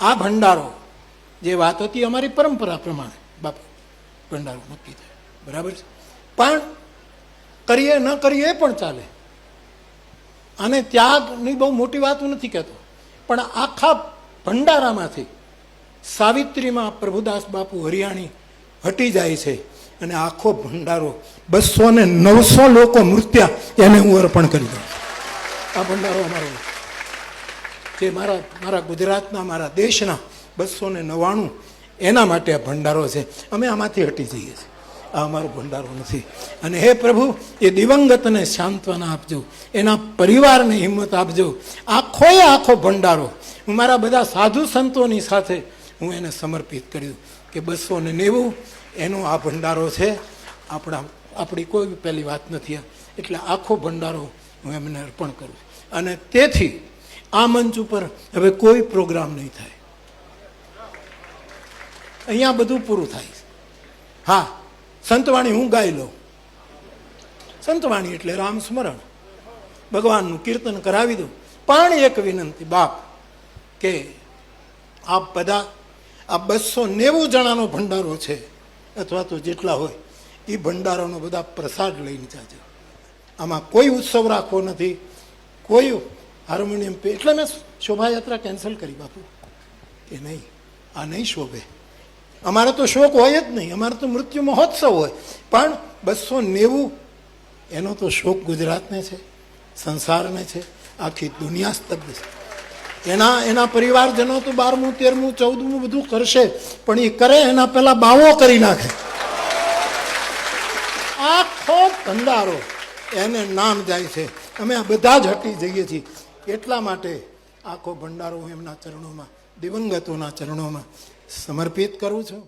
આ ભંડારો, જે વાત હતી અમારી પરંપરા પ્રમાણે, બાપુ, ભંડારો નક્કી થાય. બરાબર છે? પણ કરીએ ન કરીએ એ પણ ચાલે. અને ત્યાગની બહુ મોટી વાત હું નથી કહેતો. પણ આખા ભંડારામાંથી સાવિત્રીમાં પ્રભુદાસ બાપુ હરિયાણી હટી જાય છે અને આખો ભંડારો બસો ને નવસો લોકો મૃત્યા એને હું અર્પણ કરી દઉં આ ભંડારો અમારો જે મારા મારા ગુજરાતના, મારા દેશના બસો ને નવ્વાણું, એના માટે આ ભંડારો છે. અમે આમાંથી હટી જઈએ છીએ. આ અમારો ભંડારો નથી. અને હે પ્રભુ, એ દિવંગતને સાંત્વના આપજો. એના પરિવારને હિંમત આપજો. આખોએ આખો ભંડારો. હું મારા બધા સાધુ સંતોની સાથે હું એને સમર્પિત કર્યું કે બસો ને નેવું, એનો આ ભંડારો છે. આપણા, આપણી કોઈ પહેલી વાત નથી. એટલે આખો ભંડારો હું એમને અર્પણ કરું અને તેથી આ મંચ ઉપર હવે કોઈ પ્રોગ્રામ નહીં થાય. અહીંયા બધું પૂરું થાય. હા, સંતવાણી હું ગાઈ લઉં. સંતવાણી એટલે રામ સ્મરણ. ભગવાનનું કીર્તન કરાવી દઉં. પણ એક વિનંતી, બાપ, કે આપ બધા, આ બસો નેવું જણાનો ભંડારો છે, અથવા તો જેટલા હોય, એ ભંડારાનો બધા પ્રસાદ લઈને જાજો. આમાં કોઈ ઉત્સવ રાખવો નથી. કોઈ હાર્મોનિયમ પે એટલે મેં શોભાયાત્રા કેન્સલ કરી બાપુ. કે નહીં, આ નહીં શોભે. અમારે તો શોક હોય જ નહીં, અમારે તો મૃત્યુ મહોત્સવ હોય. પણ બસો નેવું, એનો તો શોક ગુજરાતને છે, સંસારને છે, આખી દુનિયા સ્તબ્ધ છે. એના એના પરિવારજનો તો બારમું, તેરમું, ચૌદમું બધું કરશે, પણ એ કરે, એના પહેલા બાવો કરી નાખે. આખો ભંડારો એને નામ જાય છે. અમે આ બધા જ હટી જઈએ છીએ. એટલા માટે આખો ભંડારો હું એમના ચરણોમાં દિવંગતોના ચરણોમાં સમર્પિત કરું છું.